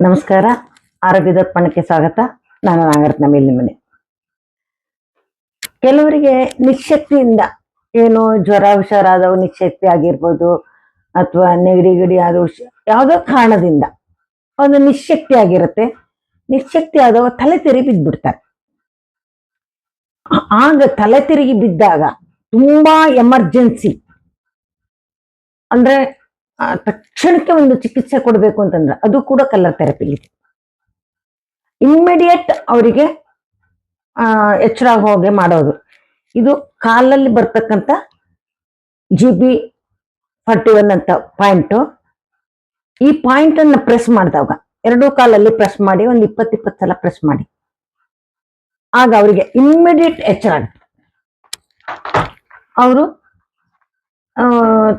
ನಮಸ್ಕಾರ. ಆರೋಗ್ಯ ದರ್ಪಣಕ್ಕೆ ಸ್ವಾಗತ. ನಾನು ನಾಗರತ್ನ ಮೇಲಿಮನೆ. ಕೆಲವರಿಗೆ ನಿಶಕ್ತಿಯಿಂದ ಏನು ಜ್ವರ, ಹುಷಾರಾದವು ನಿಶಕ್ತಿ ಆಗಿರ್ಬೋದು, ಅಥವಾ ನೆಗಡಿ ಗಿಡಿ ಆದ ಯಾವುದೋ ಕಾರಣದಿಂದ ಒಂದು ನಿಶಕ್ತಿ ಆಗಿರುತ್ತೆ. ನಿಶಕ್ತಿ ಆದವ ತಲೆ ತಿರುಗಿ ಬಿದ್ದ್ಬಿಡ್ತಾರೆ ಆಗ ತಲೆ ತಿರುಗಿ ಬಿದ್ದಾಗ ತುಂಬಾ ಎಮರ್ಜೆನ್ಸಿ ಅಂದ್ರೆ ತಕ್ಷಣಕ್ಕೆ ಒಂದು ಚಿಕಿತ್ಸೆ ಕೊಡಬೇಕು ಅಂತಂದ್ರೆ ಅದು ಕೂಡ ಕಲರ್ ಥೆರಪಿ ಇಮ್ಮಿಡಿಯೇಟ್ ಅವರಿಗೆ ಎಚ್ಚರ ಹೋಗಿ ಮಾಡೋದು. ಇದು ಕಾಲಲ್ಲಿ ಬರ್ತಕ್ಕಂಥ ಜಿ ಬಿ ಫಾರ್ಟಿ ಒನ್ ಅಂತ ಪಾಯಿಂಟು ಈ ಪಾಯಿಂಟ್ ಅನ್ನ ಪ್ರೆಸ್ ಮಾಡಿದಾಗ, ಎರಡೂ ಕಾಲಲ್ಲಿ ಪ್ರೆಸ್ ಮಾಡಿ, ಒಂದು ಇಪ್ಪತ್ತು ಇಪ್ಪತ್ತು ಸಲ ಪ್ರೆಸ್ ಮಾಡಿ. ಆಗ ಅವರಿಗೆ ಇಮ್ಮಿಡಿಯೇಟ್ ಎಚ್ಚರ ಆಗುತ್ತೆ. ಅವರು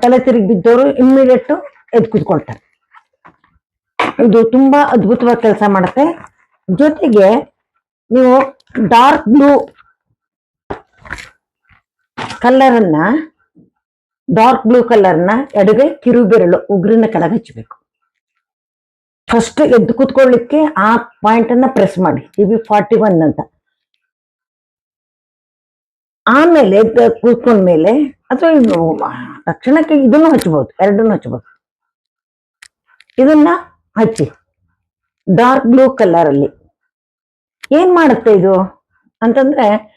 ತಲೆ ತಿರುಗಿ ಬಿದ್ದವರು ಇಮ್ಮಿಡಿಯೇಟ್ ಎದ್ದು ಕೂತ್ಕೊಳ್ತಾರೆ. ಇದು ತುಂಬಾ ಅದ್ಭುತವಾದ ಕೆಲಸ ಮಾಡುತ್ತೆ. ಜೊತೆಗೆ ನೀವು ಡಾರ್ಕ್ ಬ್ಲೂ ಕಲ್ಲರನ್ನ ಡಾರ್ಕ್ ಬ್ಲೂ ಕಲರ್ನ ಎಡಗೆ ಕಿರುಬೆರಳು ಉಗುರಿನ ಕೆಳಗೆ ಹಚ್ಚಬೇಕು ಫಸ್ಟ್ ಎದ್ದು ಕೂತ್ಕೊಳ್ಳಿಕ್ಕೆ ಆ ಪಾಯಿಂಟ್ ಅನ್ನ ಪ್ರೆಸ್ ಮಾಡಿ. ಬಿ ಫಾರ್ಟಿ ಒನ್ ಅಂತ. ಆಮೇಲೆ ಕೂತ್ಕೊಂಡ್ಮೇಲೆ ಅಥವಾ ತಕ್ಷಣಕ್ಕೆ ಇದನ್ನು ಹಚ್ಬೋದು, ಎರಡನ್ನು ಹಚ್ಚಬಹುದು ಇದನ್ನ ಹಚ್ಚಿ ಡಾರ್ಕ್ ಬ್ಲೂ ಕಲರ್ ಅಲ್ಲಿ. ಏನ್ ಮಾಡುತ್ತೆ ಇದು? ಅಂತಂದ್ರೆ,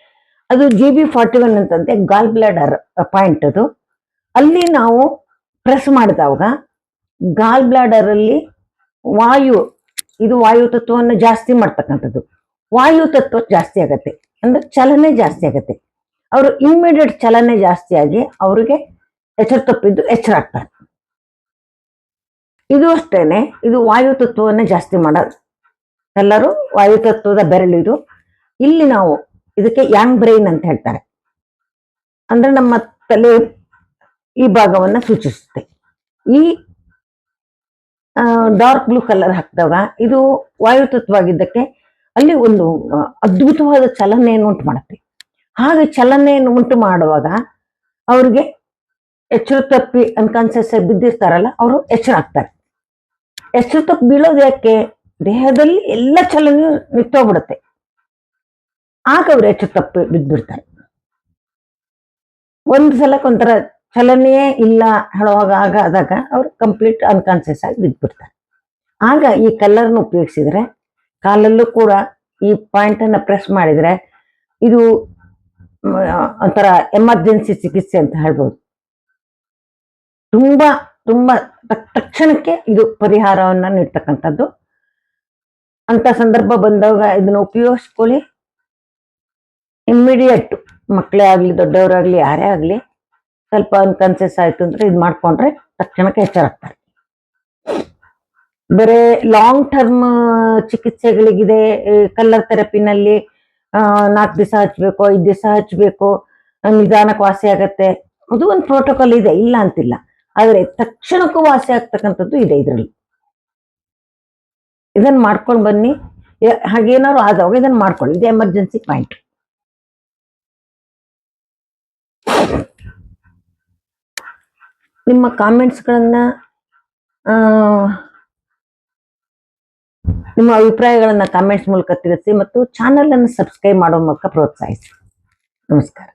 ಅದು ಜಿ ಬಿ ಫಾರ್ಟಿ ಒನ್ ಅಂತಂತೆ ಗಾಲ್ ಬ್ಲಾಡರ್ ಪಾಯಿಂಟ್ ಅದು. ಅಲ್ಲಿ ನಾವು ಪ್ರೆಸ್ ಮಾಡಿದಾಗ ಗಾಲ್ ಬ್ಲಾಡರ್ ಅಲ್ಲಿ ವಾಯು, ಇದು ವಾಯು ತತ್ವವನ್ನು ಜಾಸ್ತಿ ಮಾಡ್ತಕ್ಕಂಥದ್ದು. ವಾಯು ತತ್ವ ಜಾಸ್ತಿ ಆಗತ್ತೆ. ಅಂದ್ರೆ ಚಲನೆ ಜಾಸ್ತಿ ಆಗತ್ತೆ. ಅವರು ಇಮ್ಮಿಡಿಯೇಟ್ ಚಲನೆ ಜಾಸ್ತಿ ಆಗಿ ಅವರಿಗೆ ಎಚ್ಚರ ತಪ್ಪಿದ್ದು ಎಚ್ಚರ ಆಗ್ತಾರೆ ಇದು ಅಷ್ಟೇನೆ, ಇದು ವಾಯು ತತ್ವವನ್ನ ಜಾಸ್ತಿ ಮಾಡೋದು ಎಲ್ಲರೂ ವಾಯು ತತ್ವದ ಬೆರಳು ಇದು. ಇಲ್ಲಿ ನಾವು ಇದಕ್ಕೆ ಯಾಂಗ್ ಬ್ರೈನ್ ಅಂತ ಹೇಳ್ತಾರೆ. ಅಂದ್ರೆ ನಮ್ಮ ತಲೆ ಈ ಭಾಗವನ್ನ ಸೂಚಿಸುತ್ತೆ. ಈ ಡಾರ್ಕ್ ಬ್ಲೂ ಕಲರ್ ಹಾಕಿದಾಗ ಇದು ವಾಯು ತತ್ವ ಆಗಿದ್ದಕ್ಕೆ ಅಲ್ಲಿ ಒಂದು ಅದ್ಭುತವಾದ ಚಲನೆಯನ್ನು ಉಂಟು ಮಾಡುತ್ತೆ. ಹಾಗೆ ಚಲನೆಯನ್ನು ಉಂಟು ಮಾಡುವಾಗ ಅವ್ರಿಗೆ ಎಚ್ಚರ ತಪ್ಪಿ ಅನ್ಕಾನ್ಸಿಯಸ್ ಬಿದ್ದಿರ್ತಾರಲ್ಲ, ಅವರು ಎಚ್ಚರ ಆಗ್ತಾರೆ ಎಚ್ಚರ ತಪ್ಪು ಬೀಳೋದು ಯಾಕೆ? ದೇಹದಲ್ಲಿ ಎಲ್ಲ ಚಲನೆಯು ನಿಂತೋಗ್ಬಿಡುತ್ತೆ ಆಗ ಅವ್ರು ಎಚ್ಚರ ತಪ್ಪಿ ಬಿದ್ದ್ಬಿಡ್ತಾರೆ ಒಂದು ಸಲಕ್ಕೆ ಒಂಥರ ಚಲನೆಯೇ ಇಲ್ಲ ಹೇಳುವಾಗ ಆಗ ಆದಾಗ ಅವ್ರು ಕಂಪ್ಲೀಟ್ ಅನ್ಕಾನ್ಸಿಯಸ್ ಆಗಿ ಬಿದ್ದ್ಬಿಡ್ತಾರೆ ಆಗ ಈ ಕಲರ್ನ ಉಪಯೋಗಿಸಿದ್ರೆ, ಕಾಲಲ್ಲೂ ಕೂಡ ಈ ಪಾಯಿಂಟ್ ಅನ್ನ ಪ್ರೆಸ್ ಮಾಡಿದ್ರೆ ಇದು ಒಂಥರ ಎಮರ್ಜೆನ್ಸಿ ಚಿಕಿತ್ಸೆ ಅಂತ ಹೇಳ್ಬೋದು. ತುಂಬಾ ತುಂಬಾ ತಕ್ಷಣಕ್ಕೆ ಇದು ಪರಿಹಾರವನ್ನ ನೀಡ್ತಕ್ಕಂಥದ್ದು. ಅಂತ ಸಂದರ್ಭ ಬಂದಾಗ ಇದನ್ನ ಉಪಯೋಗಿಸ್ಕೊಳ್ಳಿ. ಇಮ್ಮಿಡಿಯೇಟ್ ಮಕ್ಕಳೇ ಆಗ್ಲಿ ದೊಡ್ಡವರಾಗಲಿ ಯಾರೇ ಆಗ್ಲಿ ಸ್ವಲ್ಪ ಅನ್ಕಾನ್ಸಿಯಸ್ ಆಯಿತು ಅಂದ್ರೆ ಇದು ಮಾಡ್ಕೊಂಡ್ರೆ ತಕ್ಷಣಕ್ಕೆ ಎಚ್ಚರಾಗ್ತಾರೆ. ಬೇರೆ ಲಾಂಗ್ ಟರ್ಮ್ ಚಿಕಿತ್ಸೆಗಳಿಗಿದೆ ಕಲ್ಲರ್ ಥೆರಪಿನಲ್ಲಿ ನಾಲ್ಕು ದಿವಸ ಹಚ್ಬೇಕು ಐದು ದಿವಸ ಹಚ್ಬೇಕು ಆ, ನಿಧಾನಕ್ಕೆ ವಾಸಿ ಆಗತ್ತೆ. ಅದು ಒಂದು ಪ್ರೋಟೋಕಾಲ್ ಇದೆ ಇಲ್ಲ ಅಂತಿಲ್ಲ. ಆದ್ರೆ ತಕ್ಷಣಕ್ಕೂ ವಾಸಿ ಆಗ್ತಕ್ಕಂಥದ್ದು ಇದೆ ಇದರಲ್ಲಿ. ಇದನ್ನ ಮಾಡ್ಕೊಂಡು ಬನ್ನಿ. ಹಾಗೇನಾದ್ರು ಆದವಾಗ ಇದನ್ನ ಮಾಡ್ಕೊಳ್ಳಿ. ಇದು ಎಮರ್ಜೆನ್ಸಿ ಪಾಯಿಂಟ್ ನಿಮ್ಮ ಕಾಮೆಂಟ್ಸ್ಗಳನ್ನ ನಿಮ್ಮ ಅಭಿಪ್ರಾಯಗಳನ್ನ ಕಾಮೆಂಟ್ಸ್ ಮೂಲಕ ತಿಳಿಸಿ ಮತ್ತು ಚಾನಲ್ ಅನ್ನು ಸಬ್ಸ್ಕ್ರೈಬ್ ಮಾಡೋ ಮೂಲಕ ಪ್ರೋತ್ಸಾಹಿಸಿ. ನಮಸ್ಕಾರ.